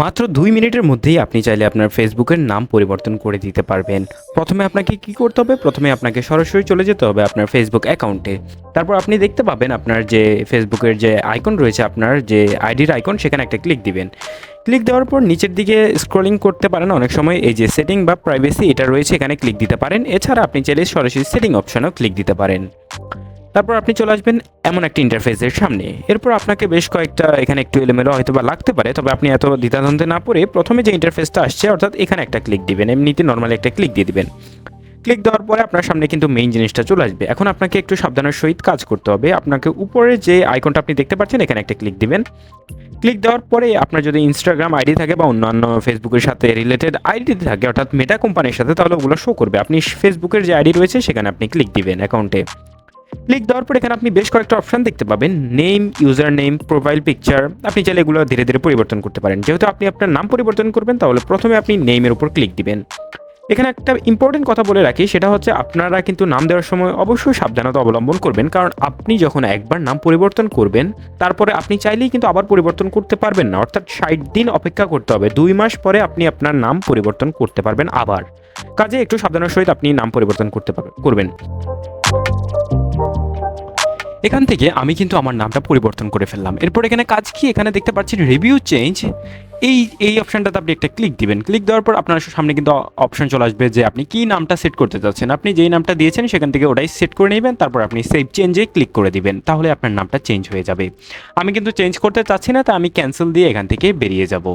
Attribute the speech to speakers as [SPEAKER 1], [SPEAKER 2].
[SPEAKER 1] মাত্র দুই মিনিটের মধ্যেই আপনি চাইলে আপনার ফেসবুকের নাম পরিবর্তন করে দিতে পারবেন। প্রথমে আপনাকে কি করতে হবে? প্রথমে আপনাকে সরাসরি চলে যেতে হবে আপনার ফেসবুক অ্যাকাউন্টে। তারপর আপনি দেখতে পাবেন আপনার যে ফেসবুকের যে আইকন রয়েছে, আপনার যে আইডির আইকন, সেখানে একটা ক্লিক দিবেন। ক্লিক দেওয়ার পর নিচের দিকে স্ক্রলিং করতে পারেন। অনেক সময় এই যে সেটিং বা প্রাইভেসি এটা রয়েছে, এখানে ক্লিক দিতে পারেন। এছাড়া আপনি চাইলে সরাসরি সেটিং অপশনেও ক্লিক দিতে পারেন। তারপর আপনি চলে আসবেন এমন একটা ইন্টারফেসের সামনে। এরপর আপনাকে বেশ কয়েকটা এখানে একটু এলোমেলো হয়তো বা লাগতে পারে, তবে আপনি এত দ্বিধাদ্বন্দ্বে না পড়ে প্রথমে যে ইন্টারফেসটা আসছে, অর্থাৎ এখানে একটা ক্লিক দিবেন, এমনিতে নর্মালি একটা ক্লিক দিয়ে দিবেন। ক্লিক দেওয়ার পরে আপনার সামনে কিন্তু মেইন জিনিসটা চলে আসবে। এখন আপনাকে একটু সাবধানের সহিত কাজ করতে হবে। আপনাকে উপরে যে আইকনটা আপনি দেখতে পাচ্ছেন, এখানে একটা ক্লিক দিবেন। ক্লিক দেওয়ার পরে আপনার যদি ইনস্টাগ্রাম আইডি থাকে বা অন্যান্য ফেসবুকের সাথে রিলেটেড আইডি থাকে, অর্থাৎ মেটা কোম্পানির সাথে, তাহলে ওগুলো শো করবে। আপনি ফেসবুকের যে আইডি রয়েছে, সেখানে আপনি ক্লিক দিবেন অ্যাকাউন্টে ক্লিক দেওয়ার পর এখানে আপনি বেশ কয়েকটা অপশন দেখতে পাবেন। Name user name profile picture আপনি চাইলে এগুলো ধীরে ধীরে পরিবর্তন করতে পারেন। যেহেতু আপনি আপনার নাম পরিবর্তন করবেন, তাহলে প্রথমে আপনি নেমের উপর ক্লিক দিবেন। এখানে একটা ইম্পর্টেন্ট কথা বলে রাখি, সেটা হচ্ছে আপনারা কিন্তু নাম দেওয়ার সময় অবশ্যই সাবধানতা অবলম্বন করবেন। কারণ আপনি যখন একবার নাম পরিবর্তন করবেন, তারপরে আপনি চাইলেই কিন্তু আবার পরিবর্তন করতে পারবেন না। অর্থাৎ ষাট দিন অপেক্ষা করতে হবে। দুই মাস পরে আপনি আপনার নাম পরিবর্তন করতে পারবেন আবার। কাজে একটু সাবধানের সহিত আপনি নাম পরিবর্তন করতে পারবেন, করবেন। এখান থেকে আমি কিন্তু আমার নামটা পরিবর্তন করে ফেললাম। এরপর এখানে কাজ কি? এখানে দেখতে পাচ্ছেন রিভিউ চেঞ্জ এই এই অপশনটাতে আপনি একটা ক্লিক দিবেন। ক্লিক দেওয়ার পর আপনার সামনে কিন্তু অপশন চলে আসবে যে আপনি কি নামটা সেট করতে চাচ্ছেন। আপনি যেই নামটা দিয়েছেন সেখান থেকে ওটাই সেট করে নেবেন, তারপর আপনি সেভ চেঞ্জে ক্লিক করে দিবেন। তাহলে আপনার নামটা চেঞ্জ হয়ে যাবে। আমি কিন্তু চেঞ্জ করতে চাচ্ছি না তা আমি ক্যান্সেল দিয়ে এখান থেকে বেরিয়ে যাব।